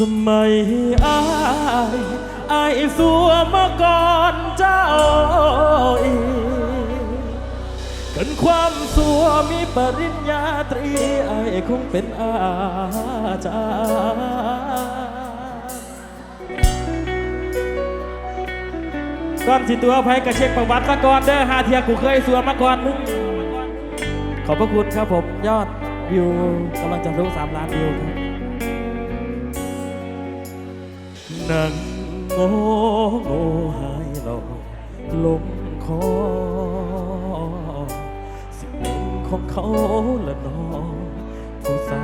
สมัยอายอายสัวมาก่อนเจ้าอีกกันความสัวมีปริญญาตรีอายคงเป็นอาจารย์ก่อนสิตัวไผกระเช็คประวัติมาก่อนเด้อหาเทียกูเคยสัวมาก่อนมึงขอบพระคุณครับผมยอดวิวกำลังจะรู้3ล้านวิวครับ นั่งโง่โง่หายหลอกลงคอ สิเป็นของเขาละน้องผู้สา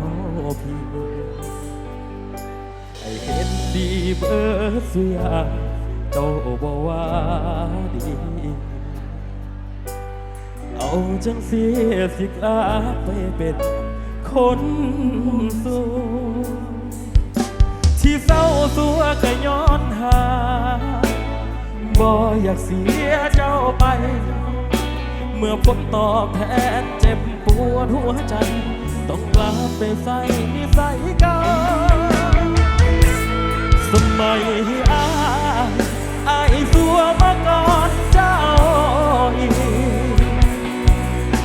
วพี่ไอเห็นดีเบิดเสียงเจ้าบอกว่าดี เอาจังเสียสิกลาไปเป็นคนสูง ที่เศร้าสัวก็ย้อนหาบ่อยากเสียเจ้าไป เมื่อผลตอบแทนเจ็บปวดหัวใจ ต้องกลับไปใส่นิสัยเก่าสมัยอายอายสัวมาก่อนเจ้าอีก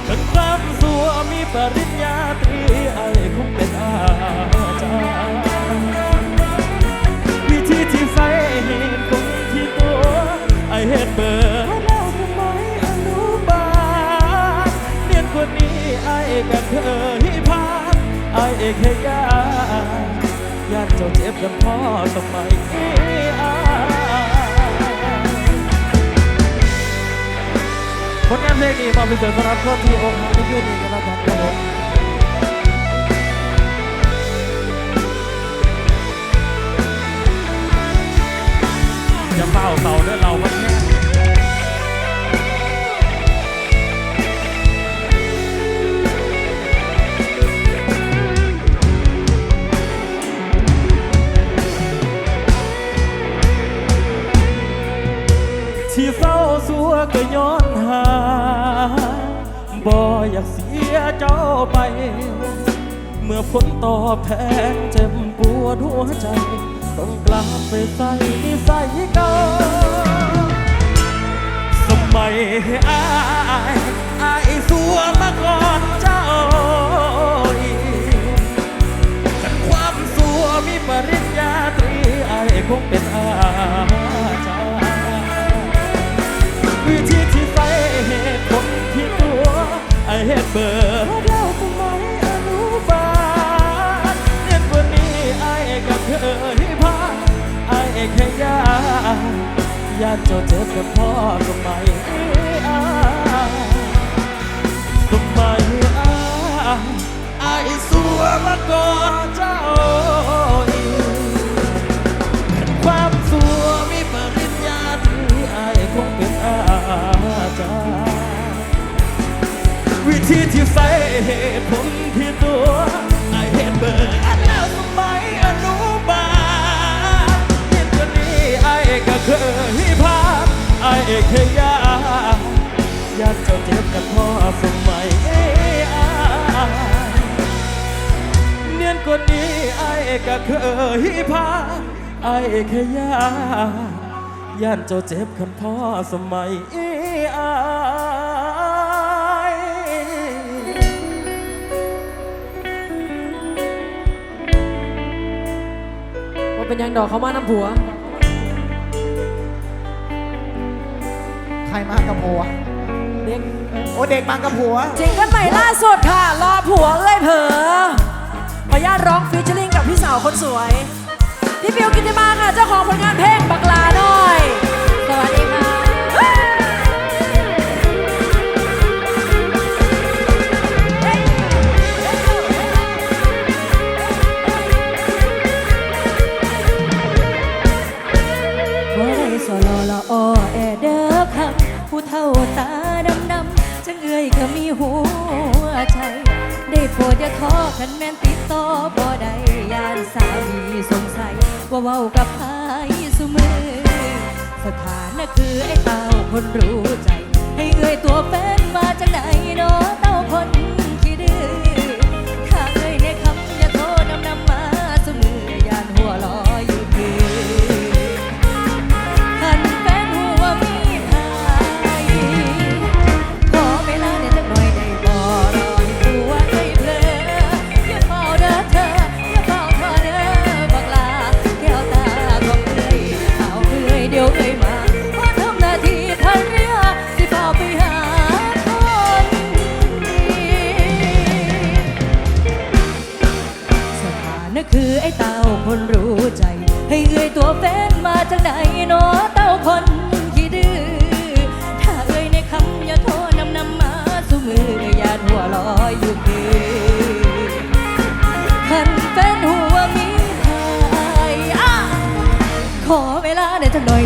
ขันความสัวมีปริญญารี เหตุเบอร์แล้วทำไมอนุบาลเนียนกว่านี้ไอ้ก็เคยพาดไอ้แค่ยาญาติเจ้าเจ็บกันพ่อสมัยนี้อาผลงานเพลงนี้มาเป็นเสียงสำหรับคนที่อกหักในคืนนี้กันแล้วกันครับผม จะเฝ้าเสาเด้อเราพันแค่ที่เศร้าสัวก็ย้อนหา บ่อยากเสียเจ้าไป เมื่อผลตอบแทนเจ็บปวดหัวใจ ต้องกลับไปใส่นิสัยเก่าสมัยอายอายสัวมาก่อนเจ้าอีกความสัวมีปริญญาตรีอายคงเป็นอาจารย์วิธีที่ใส่เหตุผลที่ตัวไอเหตุเบอร์ากญาติเจ้าเจ็บกับพ่อก็ไม่เอายสมัยอาไอ้สัวมาก่อเจ้าอีความสัวมีปริญญาตรีไอ้คงเป็นอาจารย์วิธีที่ใส่เหตุผล ก็เคยพาไอ้แค่ยากย่านเจ้าเจ็บคันพ่อสมัยอายว่าเป็นหยังดอกเขามาน้ำผัว ใครมากับผัว เด็ก โอ้เด็กมากับผัว จริงกันใหม่ล่าสุดค่ะ รอผัวเอ้ยเผลอ ขออนุญาตร้องฟีเจอริ่งกับพี่สาวคนสวย พี่บิวกิติมาค่ะ เจ้าของผลงานเพลงบักลาหน่อย สวัสดีค่ะ บ่ได้สลละออแอเด้อคำผู้เฒ่าตาดำดำๆจังเอ่ยก็มีหั ได้โปรดอย่าท้อคันแม่นติดต่อบ่ได้ยานสามีสงสัย ว่าเว้ากับใครสุมือ สถานะคือไอ้เต้าคนรู้ใจ ให้เอ่ยตัวเป็น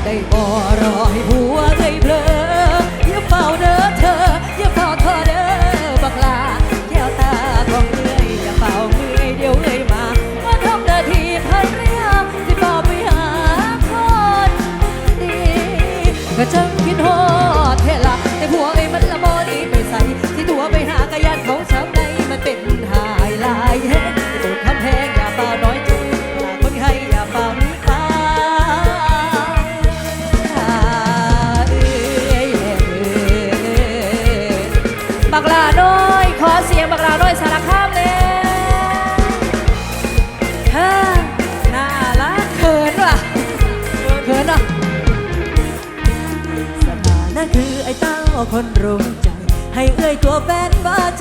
ได้บ่รอให้ผู้ คนรู้ใจ ให้เอ่ยตัวแฟนว่าจั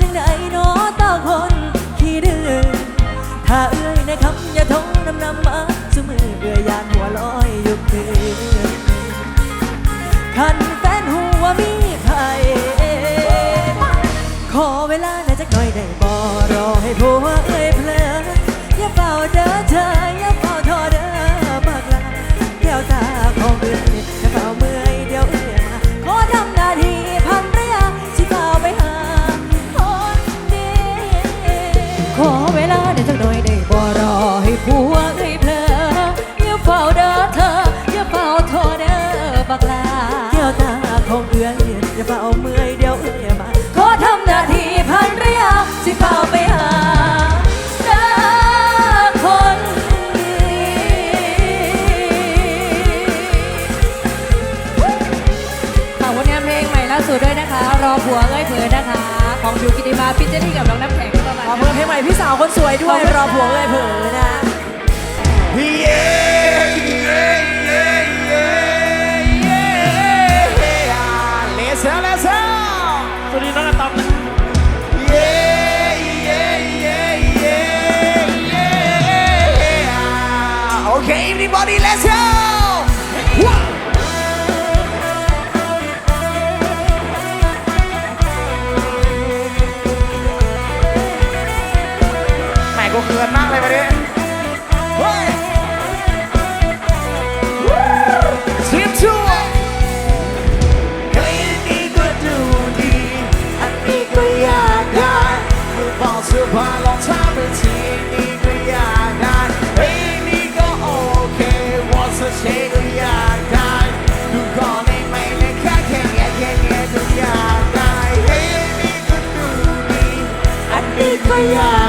ของบิวกิติมาพิจารณีกับน้องน้ำแข็งประมาณขอบคุณเพลงใหม่พี่สาวคนสวยด้วยรอผัวเอ่ยเผลอนะเย้เย้เย้เย้เย้เลเซลเลเซลสวัสดีน้องอะตอมนะเย้เย้เย้เย้เย้โอเค everybody let's go เขินมากเลยวันนี้ทีมชัวเฮ้ยนี่ก็ดูดี อันนี้ก็อยากได้มือเปล่าเสื้อผ้ารองเท้าไปทีนี่ก็อยากได้เฮ้ยนี่ก็โอเควอสเชก็อยากได้ดูก่อนได้ไหมเลยแค่แค่แค่แค่แค่ก็อยากได้เฮ้ยนี่ก็ดูดี อันนี้ก็อยาก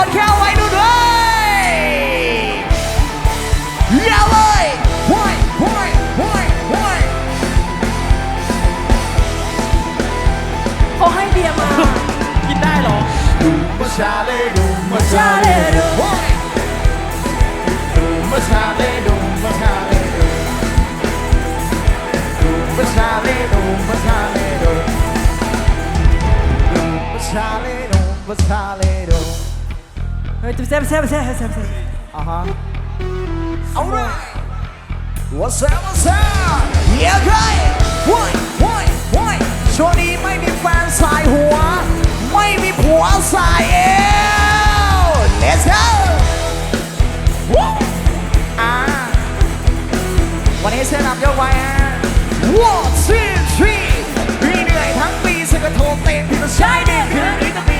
ร์ตหมดแก้วหมดแก้วไว้ดูด้วยอย่าเลยห้วยห้วยห้วยห้วยเขาให้เบียร์มา กินได้หรอดูมาชาเลดูมาชาเลดูห้วยดูมาชาเลดูมาชาเลดูดูมาชาเลดูมาชาเลดูดูมาชาเลดูมาชาเลดู เฮ้ยแซ่บแซ่บแซ่บแซ่บแซ่บอ่าฮะ alright what's up what's up yeah guy ห้วยห้วยห้วยช่วงนี้ไม่มีแฟนสายหัว ไม่มีผัวสายเอว let's go วู้อ่าวันนี้เสื้อนำยกไว้ฮะ one two three พี่เหนื่อยทั้งปีฉันก็โทรเต้นพี่ต้องใช้เด็กคืนนี้ต้องมี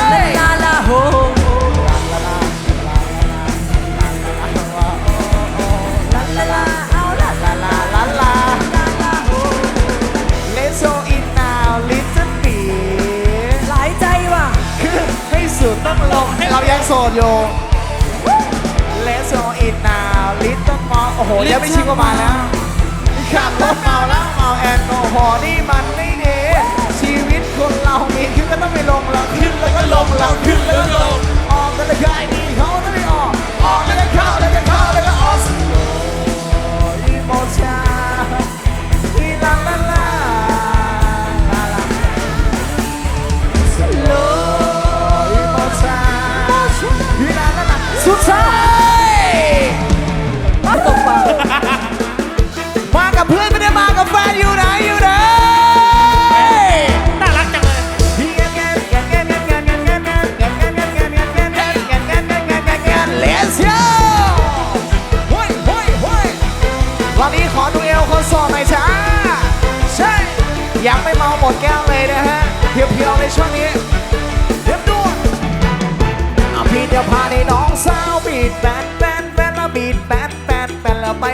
ยังโสดอยู่ Let's go it now Little Mom โอ้โหเดี๋ยวไม่ชิมก็มาแล้วขับรถเมาแล้วเมาแอลกอฮอล์นี่มันไม่ดีชีวิตคนเรามีขึ้นก็ต้องไปลงเราขึ้นแล้วก็ลงเราขึ้นแล้วก็ลงออกกันเลย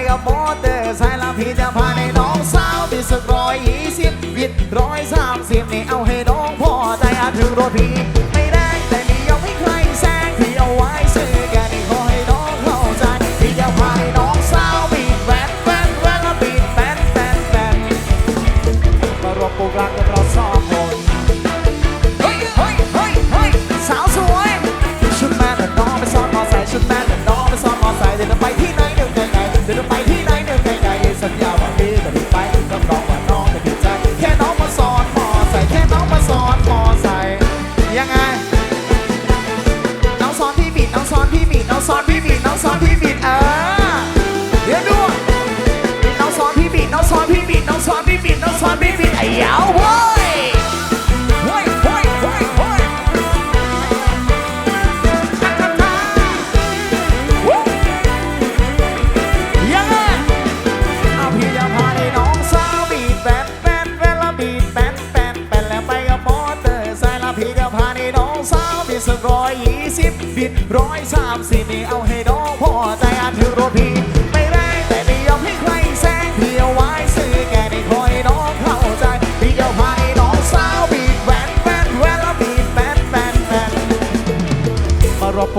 กบอเตอร์ไซค์ลำพีจะพาในน้องสาวไปสักร้อยยี่สิบวิทร้อยสามสิบนี่เอาให้น้องพ่อใจอาถึงรถพีไม่แรงแต่นี่ยังไม่ใครแซงพี่เอาไว้ซื้อแกนี่ขอให้น้องเข้าใจพี่จะพาในน้องสาวบีแบนแบนแบนแล้วบีบแบนแบนแบนมารวมกลุ่มรักกับเราสองคนเฮ้ยเฮ้ยเฮ้ยเฮ้ยสาวสวยชุดแม่แต่น้องไปซ้อนมอไซค์ชุดแม่ ขยาเว้ยเว้ยเว้ยเว้ยเว้ยยังไงเอาพี่จะพาไอ้น้องสาวบีบแปนแปนแปล้บีบแปนแปนแปนแล้วไปกับมอเตอร์ไซค์ล้พี่จะพาไอ้น้องสาวบีสักร้ยี่สิบบิร้อยสามสิบ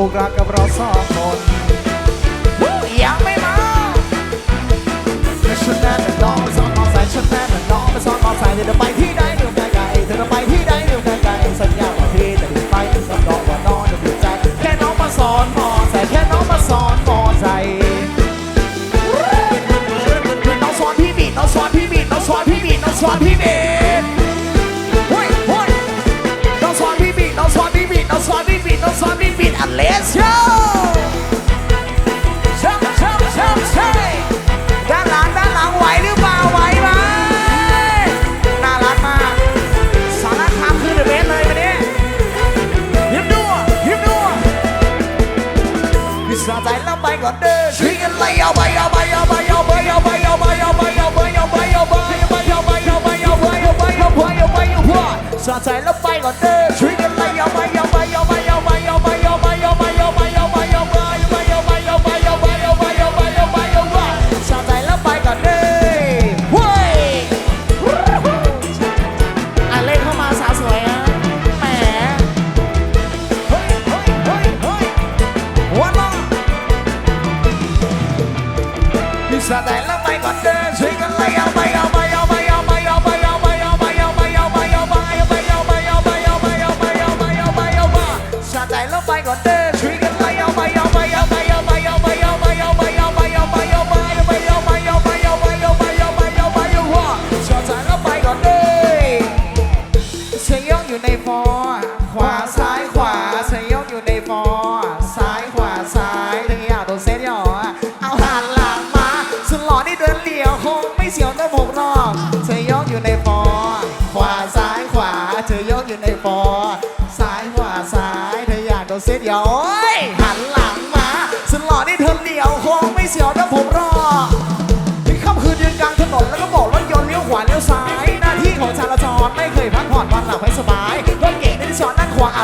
Semoga สะใจแล้วไปก่อนเ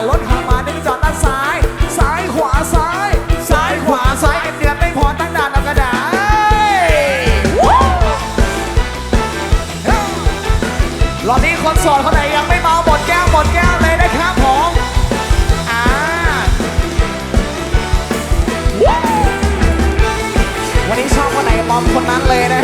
รถหามาเด้งจอดด้านซ้าย ซ้ายขวาซ้าย ซ้ายขวาซ้ายไอ้เดือนไม่พอตั้งด่านเอากระดาษรอบนี้คนโสดคนไหนยังไม่เมาหมดแก้วหมดแก้วเลยนะครับผมอ่าวันนี้ชอบคนไหนมอมคนนั้นเลยนะ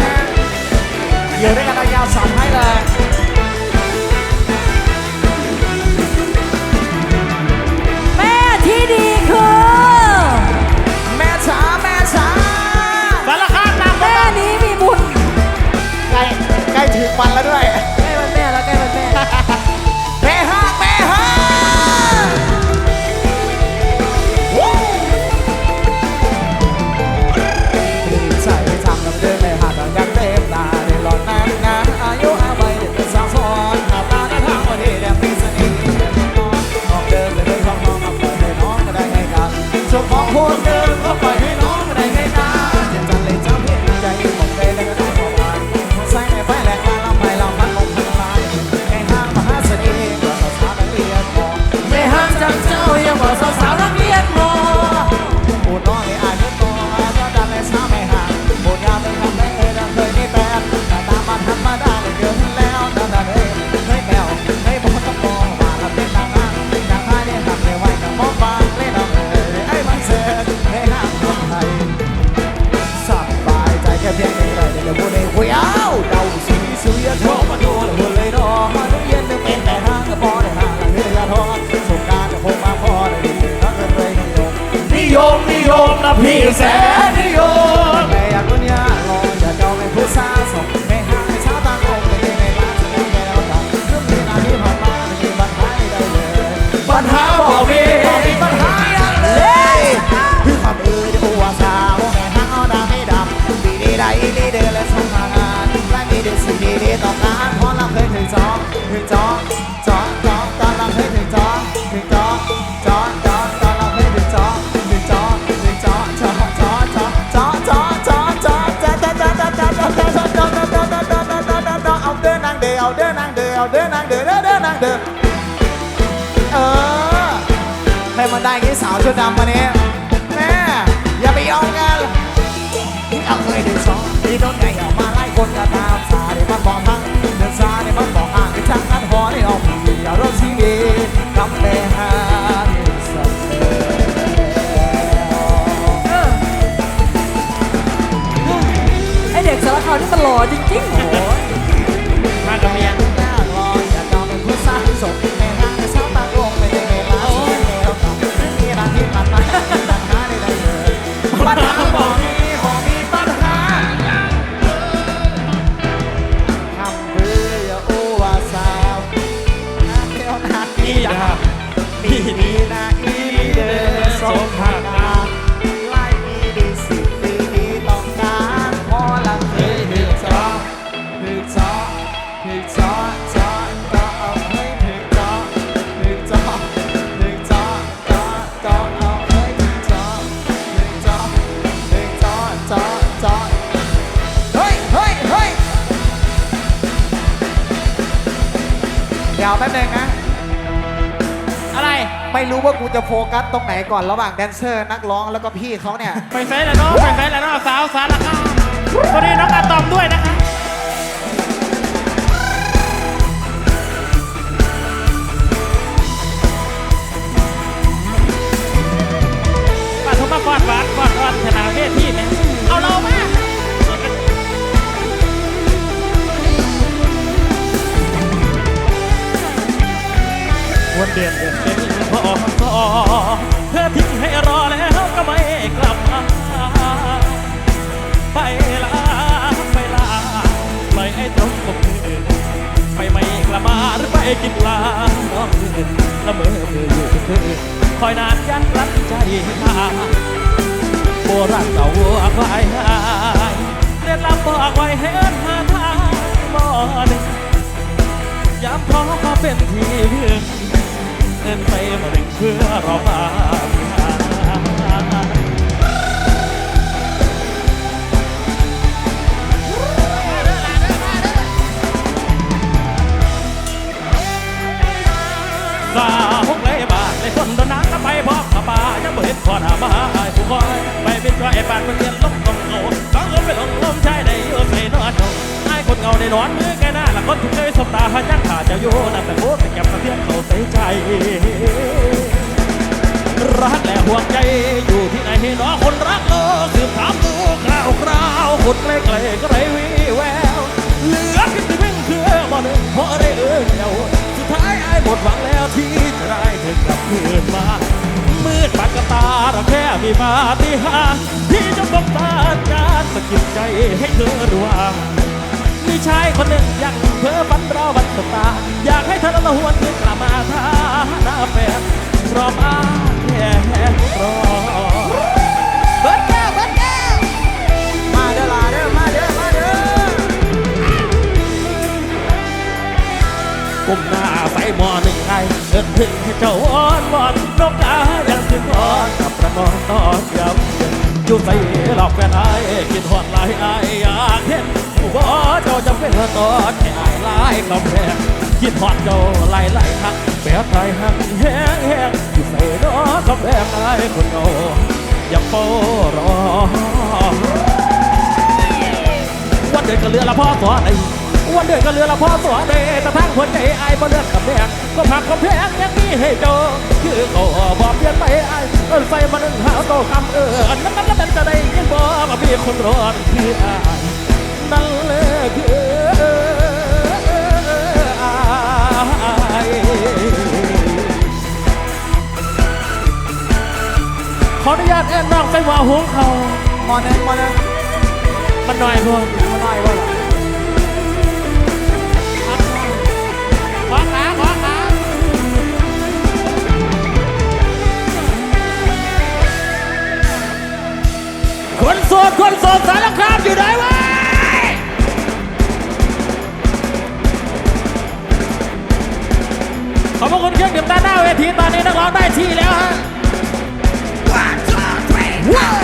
เอาเดินนางเดินเดินนางเดินเออให้มันได้งี้สาวชุดดำวันนี้แม่อย่าไปยอมกันเอาเคยได้สองที่โดนไก่ออกมาไล่คนกระตามสาได้มันบอกทั้งเดินสาได้มันบอกอ่างไปทั้งนั้นหอได้ออกมีอย่ารอชีวิตกลับไปหาสักไอเด็กสารคามนี่มันหล่อจริงๆโอ้มากับเมีย จะโฟกัสตรงไหนก่อนระหว่างแดนเซอร์นักร้องแล้วก็พี่เขาเนี่ย ไปไซส์แล้วน้องไปไซส์แล้วน้องสาวสารคามสวัสดีน้องอาตอมด้วยนะคะปะทุมาฟอดฟาดฟอดฟอดชนะเพศที่เนี่ยเอาเรามาวนเดือนเดือน เธอทิ้งให้รอแล้วก็ไม่กลับมาไปลาไปลาปลยให้ตรงกับเธอไปไม่กลับมาหรือไปกินลาน้องเธอละเมอเธออยู่เธอคอยนานยันรักใจตาโบราณเก่าควาไหาเล่นลับบอกไว้เห็นหาทางบ่อนย้ำขอความเป็นที่พึ่ง เต้นไปมาเร่งเพื่อรอมาสาวกเลยบาทเลยคนโดนน้ำก็ไปบอกมาป่ายังบ่เห็นพอหน้ามาผู้คอยไปเป็นจอยไปานมันเรียนลบต้องโง่ต้องเอิไปลงลมชายได้ เงาในนอนมือแกหน้าละคงเคยสบตาหันยักขาจะโยนแต่โคแต่แกสะเทือนเขาใส่ใจ รักและห่วงใจอยู่ที่ไหนเนาะคนรักโลกสือถามดูคราวคราวคนไกลไกลก็ไรวีแววเหลือเพียงแต่เพีงเพื่อมาหนึ่งเพราะอะไรเอ่ยเดาสุดท้ายไอ้หมดหวังแล้วที่จะได้เธอกลับคืนมามืดปากตาเราแค่มีปาฏิหาริย์ที่จะต้องตาการสะกิดใจให้เธอรู้ว่า มีชายคนหนึ่งยังเพ้อฝันรอวันสบตา อยากให้เธอละหวนคืนกลับมาทาหน้าแฟนรอมาแค่รอเบิร์ดแก้วเบิร์ดแก้วมาเด้อลาเด้อมาเด้อมาเด้อก้มหน้าใส่หมอหนึ่งไงเอินถึงให้เจ้าอ้อนวอนนกกายังถึงอ่อนกับประนอนตอนยำ อยู่ใส่หลอกแฟนไอ้กินหอดลายไอ้อยากเห็นว่าเจ้าจะเป็นตอนแค่ไอ้ลายกำแพงกินหอดเจ้าไล่ไล่หักแปะไทยหักแห้งแห้งอยู่ใส่นอกำแพงไอ้คนโง่อย่าเฝ้ารอวันเดือนก็เรือละพ่อสอนไอ้ วันเดินก็เรือละพ่อสอนไอ้แต่ทางหัวใจไอ้บ่เลือกกับแพงก็ผักก็แพงยังมีให้เจอคือเขาบอกเปลี่ยนไปไอ้เอินใส่มาหนึ่งหาโตคำเอออันนั้นนั้นนั้นจะได้ยินบ่มาพี่คนรอนคือไอ้นั่นเลยคือไอ้ขออนุญาตแอนน้องไปว่าหัวเขามอนึงมอนึงมันหน่อยพวกมาหน่อยพวะ คนโสดคนโสดสารคามอยู่ไหนวะขอบพระคุณเครื่องดื่มด้านหน้าเวทีตอนนี้นักร้องได้ที่แล้วฮะว้ายใ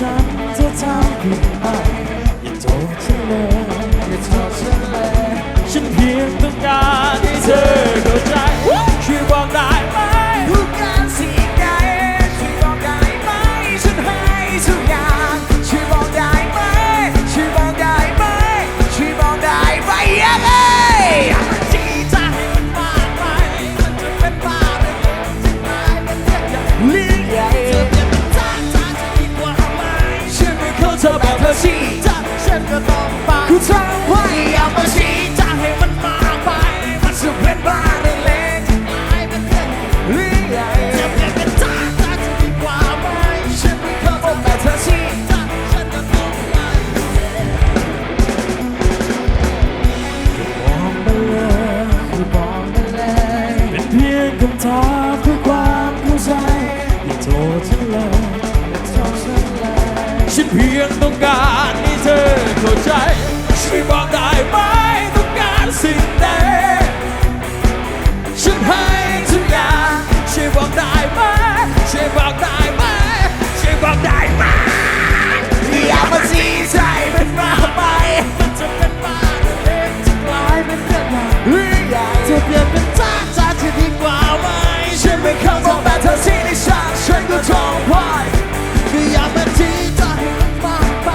ษให้ฉัน ต้องไปกูทำไว้อย่ามาชี้จ้าให้มันมากไป มันจะเป็นบ้านเล็กกลายเป็นเรื่องใหญ่เรื่อใหญ่จะเปลี่ยนเป็นจ้าจ้าจะดีกว่าไหมฉันไม่เข้าใจแบบเธอชี้จ้าฉันก็ต้องไปบอกมาเลยบอกมาเลยเป็นเพียงคำถามเพื่อความเข้าใจอย่าโทษฉันเลยอย่าโทษฉันเลยฉันเพียงต้องการให้เธอเข้าใจ จะเปลี่ยนเป็นจ้าจ้าจะดีกว่าไหมฉันไม่เข้าใจแบบเธอชี้ในฉันฉันก็ท้องพายคือยากเป็นที่จะให้มันมากไป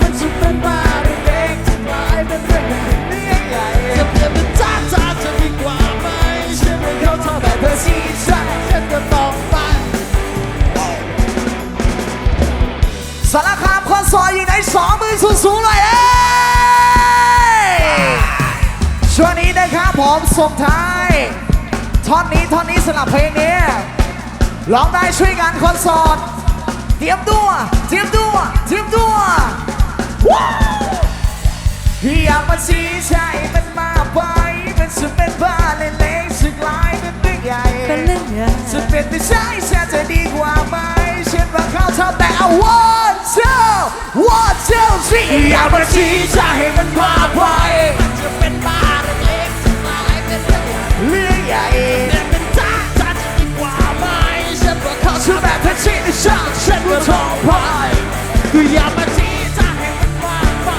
มันจะเป็นบ้าเล็กจะกลายเป็นเรื่องใหญ่เรื่องใหญ่จะเปลี่ยนเป็นจ้าจ้าจะดีกว่าไหมฉันไม่เข้าใจแบบเธอชี้ฉันฉันก็ต้องไปสารคามคนซอยอยู่ไหนสองมือสูงๆเลยเอ้ย ผมส่งท้าย ท่อนนี้ท่อนนี้สลับเพลงนี้ร้องได้ช่วยกันคนโสดเตรียมตัวเตรียมตัวเตรียมตัวว้าวอยากมาชี้ใจมันมาไปมันจะเป็นบ้านเล็กๆสึกลายเป็นเรื่องใหญ่เป็นเรื่องใหญ่จะเป็นไปใช่ฉันจะดีกว่าไหมฉันว่าเขาเท่าแต่เอา one two one two three อยากมาชี้ใจให้มันมาไปจะเป็นบ้า ชื่อแบบแพชชีในชาติเช่นว่าทองพายคืออย่ามาจีจ้าให้มันมากไป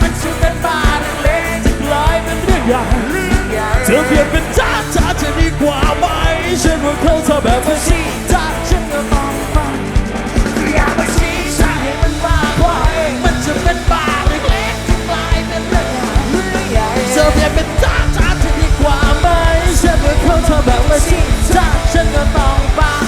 มันชื่อเป็นบ้านเล็กจะกลายเป็นเรื่องใหญ่เธอเปลี่ยนเป็นจ้าจ้าจะดีกว่าไหมเช่นว่าเขาเธอแบบแพชชีจ้าฉันก็ตองฟังคืยามาจีจ้ให้มันมากไปมันจะเป็นบ้านเล็กจะกลายเป็นเรื่องใหญ่เธอเปลี่ยนเป็นจ้าจ้าจะดีกว่าไหมเช่นว่าเขาเธอแบบแพชชีจ้าฉันก็ตองฟั